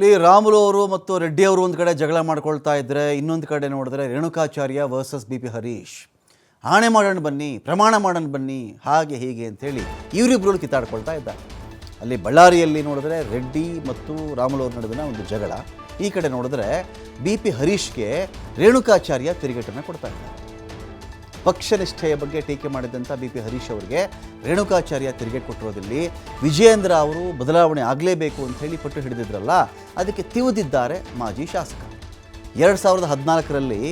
ಇಲ್ಲಿ ರಾಮುಲು ಅವರು ಮತ್ತು ರೆಡ್ಡಿ ಅವರು ಒಂದು ಕಡೆ ಜಗಳ ಮಾಡ್ಕೊಳ್ತಾ ಇದ್ದರೆ ಇನ್ನೊಂದು ಕಡೆ ನೋಡಿದ್ರೆ Renukacharya versus B P Harish. ಆಣೆ ಮಾಡೋಣ ಬನ್ನಿ, ಪ್ರಮಾಣ ಮಾಡೋಣ ಬನ್ನಿ, ಹಾಗೆ ಹೀಗೆ ಅಂತೇಳಿ ಇವರಿಬ್ಬರು ಕಿತ್ತಾಡ್ಕೊಳ್ತಾ ಇದ್ದಾರೆ. ಅಲ್ಲಿ ಬಳ್ಳಾರಿಯಲ್ಲಿ ನೋಡಿದ್ರೆ ರೆಡ್ಡಿ ಮತ್ತು ರಾಮುಲು ಅವ್ರ ನಡುವಿನ ಒಂದು ಜಗಳ. ಈ ಕಡೆ ನೋಡಿದ್ರೆ ಬಿ ಪಿ ಹರೀಶ್ಗೆ ರೇಣುಕಾಚಾರ್ಯ ತಿರುಗೇಟನ್ನು ಕೊಡ್ತಾ ಇದ್ದಾರೆ. ಪಕ್ಷ ನಿಷ್ಠೆಯ ಬಗ್ಗೆ ಟೀಕೆ ಮಾಡಿದಂಥ ಬಿ ಪಿ ಹರೀಶ್ ಅವರಿಗೆ ರೇಣುಕಾಚಾರ್ಯ ತಿರುಗೇಟ್ ಕೊಟ್ಟಿರೋದಲ್ಲಿ ವಿಜಯೇಂದ್ರ ಅವರು ಬದಲಾವಣೆ ಆಗಲೇಬೇಕು ಅಂತ ಹೇಳಿ ಪಟ್ಟು ಹಿಡಿದಿದ್ರಲ್ಲ, ಅದಕ್ಕೆ ತಿವಿದಿದ್ದಾರೆ ಮಾಜಿ ಶಾಸಕ. ಎರಡು ಸಾವಿರದ ಹದಿನಾಲ್ಕರಲ್ಲಿ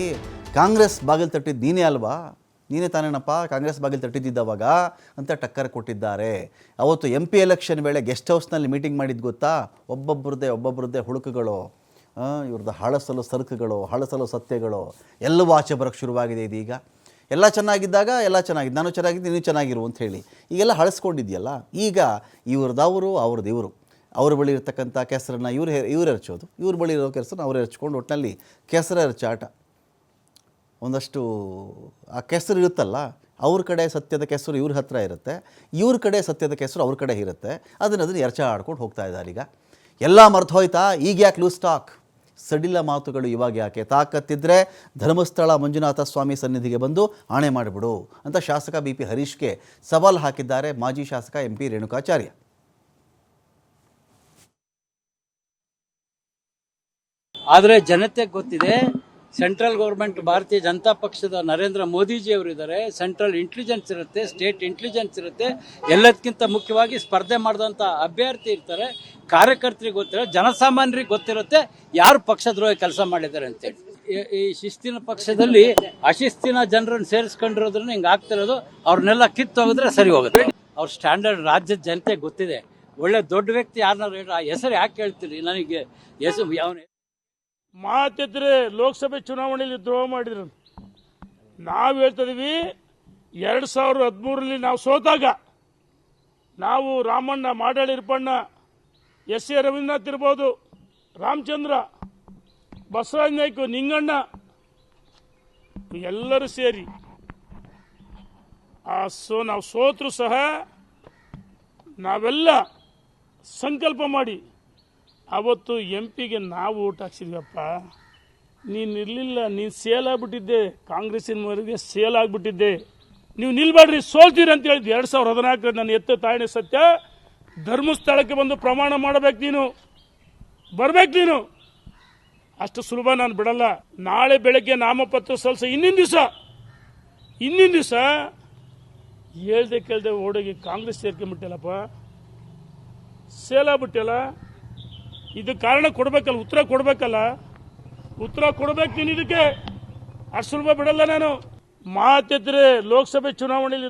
ಕಾಂಗ್ರೆಸ್ ಬಾಗಿಲು ತಟ್ಟಿದ್ದು ನೀನೇ ಅಲ್ವಾ? ನೀನೇ ತಾನೇನಪ್ಪ? ಕಾಂಗ್ರೆಸ್ ಬಾಗಿಲು ತಟ್ಟಿದ್ದಿದ್ದವಾಗ ಅಂತ ಟಕ್ಕರ್ ಕೊಟ್ಟಿದ್ದಾರೆ. ಅವತ್ತು ಎಂ ಪಿ ಎಲೆಕ್ಷನ್ ವೇಳೆ ಗೆಸ್ಟ್ ಹೌಸ್ನಲ್ಲಿ ಮೀಟಿಂಗ್ ಮಾಡಿದ್ದು ಗೊತ್ತಾ? ಒಬ್ಬೊಬ್ಬರದ್ದೇ ಒಬ್ಬೊಬ್ಬರದ್ದೇ ಹುಡುಕುಗಳು ಇವ್ರದ್ದು ಹಳಸಲು ಸರಕುಗಳು, ಹಳಸಲು ಸತ್ಯಗಳು, ಎಲ್ಲವೂ ಆಚೆ ಬರೋಕ್ಕೆ ಶುರುವಾಗಿದೆ ಇದೀಗ. ಎಲ್ಲ ಚೆನ್ನಾಗಿದ್ದಾಗ ಎಲ್ಲ ಚೆನ್ನಾಗಿದೆ ನಾನು ಚೆನ್ನಾಗಿದ್ದು ನೀನು ಚೆನ್ನಾಗಿರು ಅಂತ ಹೇಳಿ. ಈಗೆಲ್ಲ ಹಳಸ್ಕೊಂಡಿದ್ಯಲ್ಲ ಈಗ ಇವ್ರದವರು ಅವ್ರದ್ದು ಇವರು. ಅವ್ರ ಬಳಿ ಇರ್ತಕ್ಕಂಥ ಕೆಸರನ್ನ ಇವ್ರು ಹೆ- ಇವ್ರು ಎರಚೋದು. ಇವ್ರ ಬಳಿ ಇರೋ ಕೆಸರನ್ನ ಅವ್ರು ಎರಚ್ಕೊಂಡು ಒಟ್ಟಿನಲ್ಲಿ ಕೆಸರ ಎರಚಾಟ ಒಂದಷ್ಟು, ಆ ಕೆಸರು ಇರುತ್ತಲ್ಲ, ಅವ್ರ ಕಡೆ ಸತ್ಯದ ಕೆಸರು ಇವ್ರ ಹತ್ರ ಇರುತ್ತೆ. ಇವ್ರ ಕಡೆ ಸತ್ಯದ ಕೆಸರು ಅವ್ರ ಕಡೆ ಇರುತ್ತೆ. ಅದನ್ನು ಅದನ್ನು ಎರಚ ಆಡ್ಕೊಂಡು ಹೋಗ್ತಾ ಇದ್ದಾರೆ ಈಗ. ಎಲ್ಲ ಮರ್ತು ಹೋಯ್ತಾ? ಈಗ ಯಾಕೆ ಲೂಸ್ ಟಾಕ್? ಸಡಿಲ ಮಾತುಗಳು ಇವಾಗ ಯಾಕೆ ತಾಕತ್ತಿದ್ರೆ ಧರ್ಮಸ್ಥಳ ಮಂಜುನಾಥ ಸ್ವಾಮಿ ಸನ್ನಿಧಿಗೆ ಬಂದು ಆಣೆ ಮಾಡಿಬಿಡು ಅಂತ ಶಾಸಕ ಬಿ ಪಿ ಹರೀಶ್ಗೆ ಸವಾಲು ಹಾಕಿದ್ದಾರೆ ಮಾಜಿ ಶಾಸಕ ಎಂ ಪಿ ರೇಣುಕಾಚಾರ್ಯ. ಆದರೆ ಜನತೆಗೆ ಗೊತ್ತಿದೆ ಸೆಂಟ್ರಲ್ ಗೌರ್ಮೆಂಟ್, ಭಾರತೀಯ ಜನತಾ ಪಕ್ಷದ ನರೇಂದ್ರ ಮೋದಿಜಿ ಅವರು ಇದ್ದಾರೆ ಸೆಂಟ್ರಲ್ ಇಂಟೆಲಿಜೆನ್ಸ್ ಇರುತ್ತೆ ಸ್ಟೇಟ್ ಇಂಟೆಲಿಜೆನ್ಸ್ ಇರುತ್ತೆ. ಎಲ್ಲದಕ್ಕಿಂತ ಮುಖ್ಯವಾಗಿ ಸ್ಪರ್ಧೆ ಮಾಡಿದಂಥ ಅಭ್ಯರ್ಥಿ ಇರ್ತಾರೆ. ಕಾರ್ಯಕರ್ತರಿಗೆ ಗೊತ್ತಿರೋ, ಜನಸಾಮಾನ್ಯರಿಗೆ ಗೊತ್ತಿರುತ್ತೆ ಯಾರು ಪಕ್ಷದ್ರೋಹ ಕೆಲಸ ಮಾಡಿದ್ದಾರೆ ಅಂತೇಳಿ. ಈ- ಶಿಸ್ತಿನ ಪಕ್ಷದಲ್ಲಿ ಅಶಿಸ್ತಿನ ಜನರನ್ನು ಸೇರಿಸ್ಕೊಂಡಿರೋದ್ರನ್ನ ಹಿಂಗೆ ಆಗ್ತಿರೋದು ಅವ್ರನ್ನೆಲ್ಲ ಕಿತ್ತು ಹೋಗಿದ್ರೆ ಸರಿ ಹೋಗುತ್ತೆ. ಅವ್ರ ಸ್ಟ್ಯಾಂಡರ್ಡ್ ರಾಜ್ಯದ ಜನತೆ ಗೊತ್ತಿದೆ. ಒಳ್ಳೆ ದೊಡ್ಡ ವ್ಯಕ್ತಿ ಯಾರನ್ನಾರು ಆ ಹೆಸರು ಯಾಕೆ ಹೇಳ್ತೀರಿ ನನಗೆ ಹೆಸರು ಯಾವ ಮಾತಿದ್ರೆ ಲೋಕಸಭೆ ಚುನಾವಣೆಯಲ್ಲಿ ದ್ರೋಹ ಮಾಡಿದ್ರು ನಾವು ಹೇಳ್ತಿದೀವಿ, ಎರಡು ಸಾವಿರದ ಹದಿಮೂರರಲ್ಲಿ ನಾವು ಸೋತಾಗ, ನಾವು ರಾಮಣ್ಣ ಮಾಡಾಳಿ ಇರ್ಪಣ್ಣ ಎಸ್ ಎ ರವೀಂದ್ರನಾಥ್ ಇರ್ಬೋದು, ರಾಮಚಂದ್ರ, ಬಸವರಾಜ ನಾಯ್ಕು, ನಿಂಗಣ್ಣ, ಎಲ್ಲರೂ ಸೇರಿ. ಆ, ಸೋ ನಾವು ಸೋತರೂ ಸಹ ನಾವೆಲ್ಲ ಸಂಕಲ್ಪ ಮಾಡಿ ಅವತ್ತು ಎಂ ಪಿಗೆ ನಾವು ಓಟ್ ಹಾಕ್ಸಿದ್ವಪ್ಪ. ನೀನು ಇರಲಿಲ್ಲ, ನೀನು ಸೇಲ್ ಆಗಿಬಿಟ್ಟಿದ್ದೆ, ಕಾಂಗ್ರೆಸ್ಸಿನ ಮರಿಗೆ ಸೇಲ್ ಆಗಿಬಿಟ್ಟಿದ್ದೆ. ನೀವು ನಿಲ್ಬೇಡ್ರಿ, ಸೋಲ್ತೀರಿ ಅಂತ ಹೇಳಿದ್ದು ಎರಡು ಸಾವಿರದ ಹದಿನಾಲ್ಕರ ನನ್ನ ಎತ್ತ ತಾಯಿನ ಸತ್ಯ. ಧರ್ಮಸ್ಥಳಕ್ಕೆ ಬಂದು ಪ್ರಮಾಣ ಮಾಡಬೇಕು ನೀನು. ಬರಬೇಕು ನೀನು. ಅಷ್ಟು ಸುಲಭ ನಾನು ಬಿಡಲ್ಲ. ನಾಳೆ ಬೆಳಗ್ಗೆ ನಾಮಪತ್ರ ಸಲ್ಲಿಸ ಇನ್ನಿನ ದಿವಸ. ಇನ್ನಿನ ದಿವಸ ಹೇಳ್ದೆ ಕೇಳ್ದೆ ಓಡೋಗಿ ಕಾಂಗ್ರೆಸ್ ಸೇರ್ಕೊಂಡ್ಬಿಟ್ಟಲ್ಲಪ್ಪ. ಸೇಲ್ ಆಗ್ಬಿಟ್ಟಲ್ಲ. ಇದು ಕಾರಣ ಕೊಡ್ಬೇಕಲ್ಲ, ಉತ್ತರ ಕೊಡ್ಬೇಕಲ್ಲ? ಉತ್ತರ ಕೊಡ್ಬೇಕು ನೀನು ಇದಕ್ಕೆ. ಅಷ್ಟು ಸುಲಭ ಬಿಡಲ್ಲ ನಾನು. ಮಾತಿದ್ರೆ ಲೋಕಸಭೆ ಚುನಾವಣೆಯಲ್ಲಿ